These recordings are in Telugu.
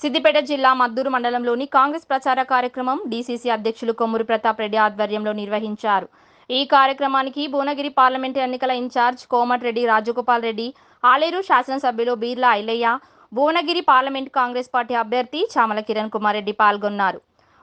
సిద్దిపేట జిల్లా మద్దూరు మండలంలోని కాంగ్రెస్ ప్రచార కార్యక్రమం డీసీసీ అధ్యక్షులు కొమ్మూరు ప్రతాప్ రెడ్డి ఆధ్వర్యంలో నిర్వహించారు. ఈ కార్యక్రమానికి భువనగిరి పార్లమెంటు ఎన్నికల ఇన్ఛార్జ్ కోమటిరెడ్డి రాజగోపాల్ రెడ్డి ఆలేరు శాసనసభ్యులు Beerla Ailaiah Bhuvanagiri parliament Congress party అభ్యర్థి చామల కిరణ్ కుమార్ రెడ్డి పాల్గొన్నారు.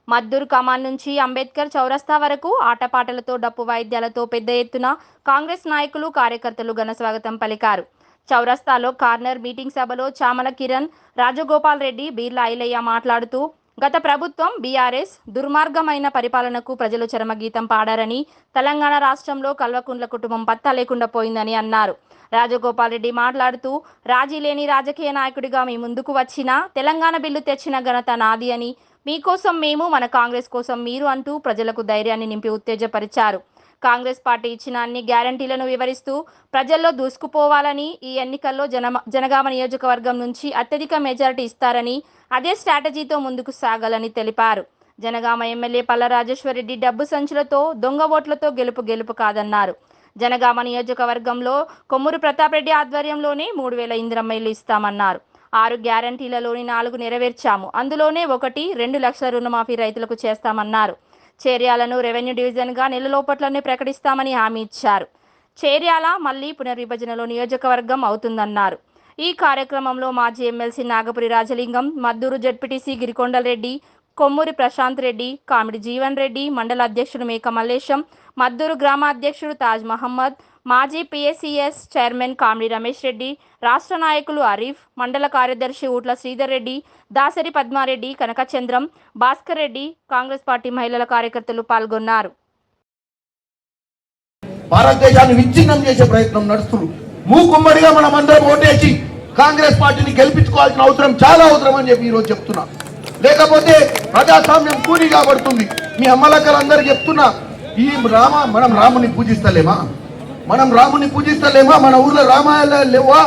మద్దూరు కమాన్ నుంచి అంబేద్కర్ చౌరస్తా వరకు ఆటపాటలతో డప్పు వాయిద్యాలతో పెద్ద ఎత్తున కాంగ్రెస్ నాయకులు కార్యకర్తలు ఘన స్వాగతం పలికారు. చౌరస్తాలో కార్నర్ మీటింగ్ సభలో చామల కిరణ్ రాజగోపాల్ రెడ్డి బీర్లా ఐలయ్య మాట్లాడుతూ గత ప్రభుత్వం బీఆర్ఎస్ దుర్మార్గమైన పరిపాలనకు ప్రజలు చరమగీతం పాడారని తెలంగాణ రాష్ట్రంలో కల్వకుండ్ల కుటుంబం పత్తా లేకుండా పోయిందని అన్నారు. రాజగోపాల్ రెడ్డి మాట్లాడుతూ రాజీ లేని రాజకీయ నాయకుడిగా మీ ముందుకు వచ్చిన తెలంగాణ బిల్లు తెచ్చిన ఘనత నాది అని మీకోసం మేము మన కాంగ్రెస్ కోసం మీరు అంటూ ప్రజలకు ధైర్యాన్ని నింపి ఉత్తేజపరిచారు. కాంగ్రెస్ పార్టీ ఇచ్చిన అన్ని గ్యారంటీలను వివరిస్తూ ప్రజల్లో దూసుకుపోవాలని ఈ ఎన్నికల్లో జన జనగామ నియోజకవర్గం నుంచి అత్యధిక మెజారిటీ ఇస్తారని అదే స్ట్రాటజీతో ముందుకు సాగాలని తెలిపారు. జనగామ ఎమ్మెల్యే పల్ల రాజేశ్వరరెడ్డి డబ్బు సంచులతో దొంగ ఓట్లతో గెలుపు గెలుపు కాదన్నారు. జనగామ నియోజకవర్గంలో కొమ్మూరు ప్రతాప్ రెడ్డి ఆధ్వర్యంలోనే మూడు వేల ఇందిరమ్మలు ఇల్లు ఇస్తామన్నారు. ఆరు గ్యారంటీలలోని నాలుగు నెరవేర్చాము. అందులోనే ఒకటి రెండు లక్షల రుణమాఫీ రైతులకు చేస్తామన్నారు. చేర్యాలను రెవెన్యూ డివిజన్గా నెల లోపట్లోనే ప్రకటిస్తామని హామీ ఇచ్చారు. చేర్యాల మళ్ళీ పునర్విభజనలో నియోజకవర్గం అవుతుందన్నారు. ఈ కార్యక్రమంలో మాజీ ఎమ్మెల్సీ నాగపురి రాజలింగం మద్దూరు జడ్పీటీసీ గిరికొండలరెడ్డి కొమ్మూరి ప్రశాంత్ రెడ్డి కామిడి జీవన్ రెడ్డి మండల అధ్యక్షుడు మేక మల్లేశం మద్దూరు గ్రామ అధ్యక్షుడు తాజ్ మహమ్మద్ మాజీ పిఎస్సిఎస్ చైర్మన్ కామిడి రమేష్ రెడ్డి రాష్ట్ర నాయకులు అరీఫ్ మండల కార్యదర్శి ఊట్ల శ్రీధర్ రెడ్డి దాసరి పద్మారెడ్డి కనకచంద్రం భాస్కర్ రెడ్డి కాంగ్రెస్ పార్టీ మహిళల కార్యకర్తలు పాల్గొన్నారు. భారతదేశాన్ని విచ్ఛిన్నం చేసే ప్రయత్నం నడుస్తున్నారు మూకుమ్మడిగా మనం అందరం ఓటేసి కాంగ్రెస్ పార్టీని గెలిపించుకోవాల్సిన అవసరం చాలా అవసరం అని చెప్పి ఈరోజు చెప్తున్నా. లేకపోతే ప్రజాస్వామ్యం కూలి కాబడుతుంది మీ అమ్మలక్కలందరూ చెప్తున్నా ఈ రామ మనం రాముని పూజిస్తలేమా? మనం రాముని పూజిస్తలేమా? మన ఊర్లో రామాలయాలు లేవా?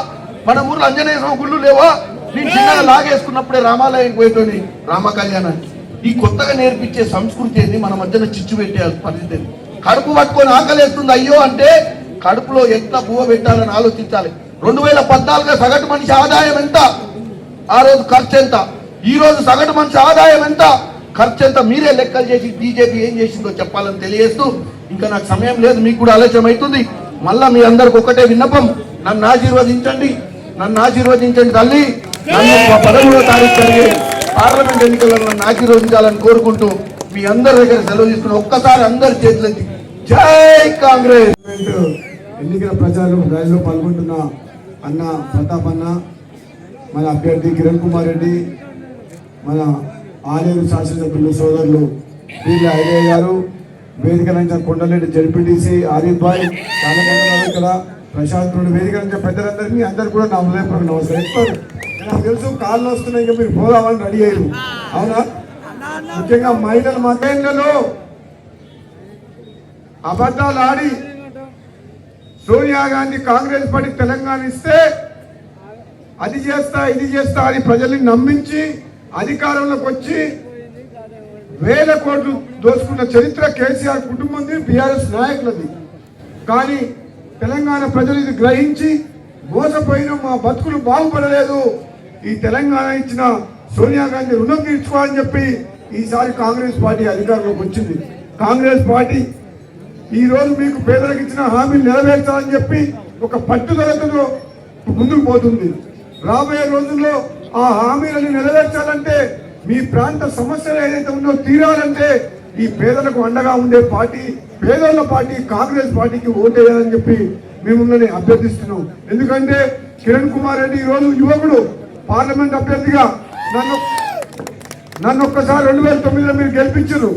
మన ఊర్లో అంజనేయ స్వామి గుళ్ళు లేవా? నేను చిన్నగా లాగేసుకున్నప్పుడే రామాలయం పోయేటోని రామ కళ్యాణానికి ఈ కొత్తగా నేర్పించే సంస్కృతి ఏంది? మన మధ్యన చిచ్చు పెట్టే పరిస్థితి కడుపు పట్టుకొని ఆకలేస్తుంది అయ్యో అంటే కడుపులో ఎంత బువ్వ పెట్టాలని ఆలోచించాలి. రెండు వేల పద్నాలుగు సగటు మనిషి ఆదాయం ఎంత? ఆ రోజు ఖర్చు ఎంత? ఈ రోజు సగటు మంచి ఆదాయం ఎంత? ఖర్చు ఎంత? మీరే లెక్కలు చేసి బీజేపీ ఏం చేసిందో చెప్పాలని తెలియజేస్తూ ఇంకా నాకు సమయం లేదు మీకు కూడా ఆలోచన అవుతుంది మళ్ళా మీ అందరికి ఒకటే విన్నపం నన్ను ఆశీర్వదించండి నన్ను ఆశీర్వదించండి తల్లి. నన్ను పదమూడో తారీఖు జరిగే పార్లమెంట్ ఎన్నికల్లో నన్ను ఆశీర్వదించాలని కోరుకుంటూ మీ అందరి దగ్గర సెలవు తీసుకుని ఒక్కసారి అందరి చేతులకి జై కాంగ్రెస్. ఎన్నికల ప్రచారం ర్యాలీలో పాల్గొంటున్న అన్న ప్రతాప్ అన్న మన అభ్యర్థి కిరణ్ కుమార్ రెడ్డి మన ఆలేరు శాసనసభ్యులు సోదరులు వీళ్ళ ఐదయ్య గారు వేదిక నుంచి కొండలరెడ్డి జడ్పీటీసీ ఆరిఫ్ భాయ్ చాలా మంది ఇక్కడ ప్రశాంత్ వేదిక నుంచి పెద్దలందరికీ అందరు కూడా నా హృదయపూర్వక నమస్కారం. ఎక్కువ నాకు తెలుసు కాళ్ళు వస్తున్నాయి ఇంకా మీరు పోదామని రెడీ అయ్యారు. అవునా? ముఖ్యంగా మహిళల మహిళలు అబద్ధాలు ఆడి సోనియా గాంధీ కాంగ్రెస్ పార్టీ తెలంగాణ ఇస్తే అది చేస్తా ఇది చేస్తా అని ప్రజల్ని నమ్మించి అధికారంలోకి వచ్చి వేల కోట్లు దోచుకున్న చరిత్ర కేసీఆర్ కుటుంబంది బీఆర్ఎస్ నాయకులది. కానీ తెలంగాణ ప్రజలు ఇది గ్రహించి మోసపోయిన మా బతుకులు బాగుపడలేదు. ఈ తెలంగాణ ఇచ్చిన సోనియా గాంధీ రుణం తీర్చుకోవాలని చెప్పి ఈసారి కాంగ్రెస్ పార్టీ అధికారంలోకి వచ్చింది. కాంగ్రెస్ పార్టీ ఈ రోజు మీకు పేదలకు ఇచ్చిన హామీలు నెరవేర్చాలని చెప్పి ఒక పట్టుదలతో ముందుకు పోతుంది. రాబోయే రోజుల్లో ఆ హామీలను నెరవేర్చాలంటే మీ ప్రాంత సమస్యలు ఏదైతే ఉందో తీరాలంటే ఈ పేదలకు అండగా ఉండే పార్టీ పేదల పార్టీ కాంగ్రెస్ పార్టీకి ఓటేయాలని చెప్పి మిమ్మల్ని అభ్యర్థిస్తున్నాం. ఎందుకంటే కిరణ్ కుమార్ రెడ్డి ఈ రోజు యువకుడు పార్లమెంట్ అభ్యర్థిగా. నన్ను నన్ను ఒక్కసారి రెండు వేల తొమ్మిదిలో మీరు గెలిపించారు.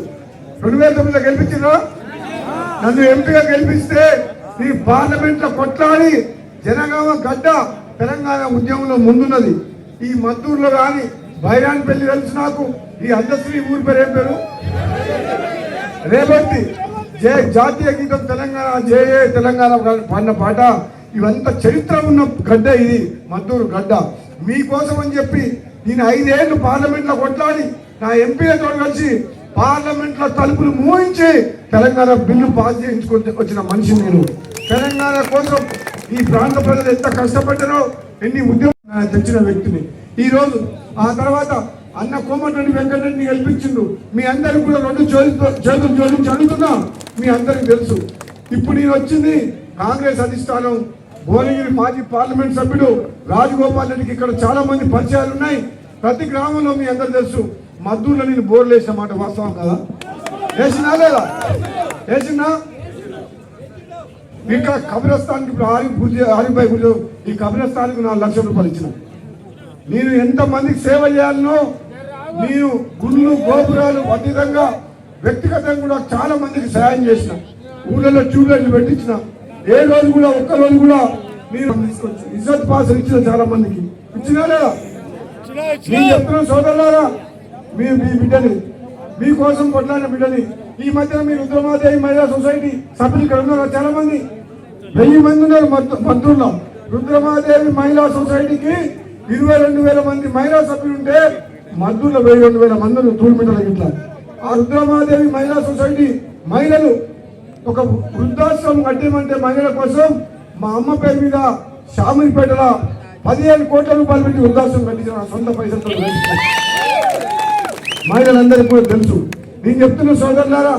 రెండు వేల తొమ్మిదిలో గెలిపించారా? నన్ను ఎంపీగా గెలిపిస్తే ఈ పార్లమెంట్లో కొట్లాడి జనగామ గడ్డ తెలంగాణ ఉద్యమంలో ముందున్నది. ఈ మద్దూరులో కానీ బైరాన్ పెళ్ళి తెలుసు నాకు. ఈ అందశ్రీ ఊరి పేరు ఏం పేరు? రేపటి జే జాతీయ గీతం తెలంగాణ జేఏ తెలంగాణ పాడిన పాట. ఇవంతా చరిత్ర ఉన్న గడ్డ ఇది మద్దూరు గడ్డ. మీకోసం అని చెప్పి నేను ఐదేళ్ళు పార్లమెంట్లో కొట్లాడి నా ఎంపీలతో కలిసి పార్లమెంట్లో తలుపులు మూయించి తెలంగాణ బిల్లు పాస్ చేయించుకొని వచ్చిన మనిషి నేను. తెలంగాణ కోసం ఈ ప్రాంత ప్రజలు ఎంత కష్టపడ్డారో ఎన్ని ఉద్యమం తెచ్చిన వ్యక్తిని. ఈ రోజు ఆ తర్వాత అన్న కోమటిరెడ్డి వెంకటరెడ్డిని గెలిపించిండు. మీ అందరికి కూడా రెండు చేతులతో చేతులు జోడించి అడుగుతున్నా. మీ అందరికి తెలుసు. ఇప్పుడు నేను వచ్చింది కాంగ్రెస్ అధిష్టానం భువనగిరి మాజీ పార్లమెంట్ సభ్యుడు రాజగోపాల్ రెడ్డికి ఇక్కడ చాలా మంది పరిచయాలు ఉన్నాయి. ప్రతి గ్రామంలో మీ అందరు తెలుసు. మద్దూరులో నేను బోర్లు వేసిన మాట వాస్తవం కదా? వేసినా లేదా? వేసినా ఇంకా కబ్రస్థానికి ఇప్పుడు ఆరి పూజ ఆరిపై పూజ ఈ కబ్రస్థానికి నాలుగు లక్షల రూపాయలు ఇచ్చిన. నేను ఎంత మందికి సేవ చేయాలనో నేను గుళ్ళు గోపురాలు అతీతంగా వ్యక్తిగతంగా కూడా చాలా మందికి సహాయం చేసిన. ఊళ్ళలో ట్యూబ్లైట్లు పెట్టించిన. ఏ రోజు కూడా ఒక్క రోజు కూడా తీసుకొచ్చి ఇజ్జత్ పాస్ ఇచ్చిన చాలా మందికి. ఇచ్చినా లేదా? నేను చెప్తున్న సోదరులారా మీరు మీ బిడ్డని మీకోసం కొట్లాడిన బిడ్డని ఈ మధ్య మీరు రుద్రమాదేవి మహిళా సొసైటీ సభ్యులు ఇక్కడ ఉన్నారు. చాలా మంది వెయ్యి మంది ఉన్నారు మద్దు- రుద్రమాదేవి మహిళా సొసైటీకి ఇరవై రెండు వేల మంది మహిళా సభ్యులు ఉంటే మద్దూరులో వెయ్యి రెండు వేల మందులు ఉన్నారు ఇట్లా ఆ రుద్రమాదేవి మహిళా సొసైటీ మహిళలు ఒక వృద్ధాశ్రమం కట్టేమంటే మహిళల కోసం మా అమ్మ పేరు మీద షామిలిపేటలో పదిహేను కోట్ల రూపాయలు పెట్టి వృద్ధాశ్రమం కట్టించిన సొంత పైసలతో. మహిళలందరికీ కూడా తెలుసు. నేను చెప్తున్న సోదరులారా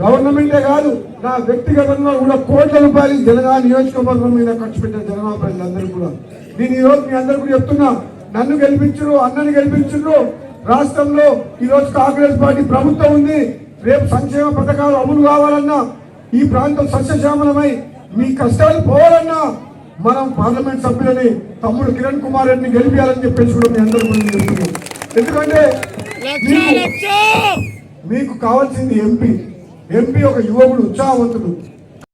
గవర్నమెంటే కాదు నా వ్యక్తిగతంగా కూడా కోట్ల రూపాయలు జనగామ నియోజకవర్గం మీద ఖర్చు పెట్టిన జనగామ ప్రజలందరూ కూడా. నేను ఈ రోజు మీ అందరూ కూడా చెప్తున్నా నన్ను గెలిపించరు అన్నని గెలిపించరు. రాష్ట్రంలో ఈ రోజు కాంగ్రెస్ పార్టీ ప్రభుత్వం ఉంది రేపు సంక్షేమ పథకాలు అమలు కావాలన్నా ఈ ప్రాంతం సస్యశ్యామలమై మీ కష్టాలు పోవాలన్నా మనం పార్లమెంట్ సభ్యులని తమ్ముడు కిరణ్ కుమార్ రెడ్డిని గెలిపించాలని చెప్పేసి కూడా మీ అందరూ ఎందుకంటే మీకు కావాల్సింది ఎంపీ ఎంపీ ఒక యువకుడు ఉత్సాహవంతుడు.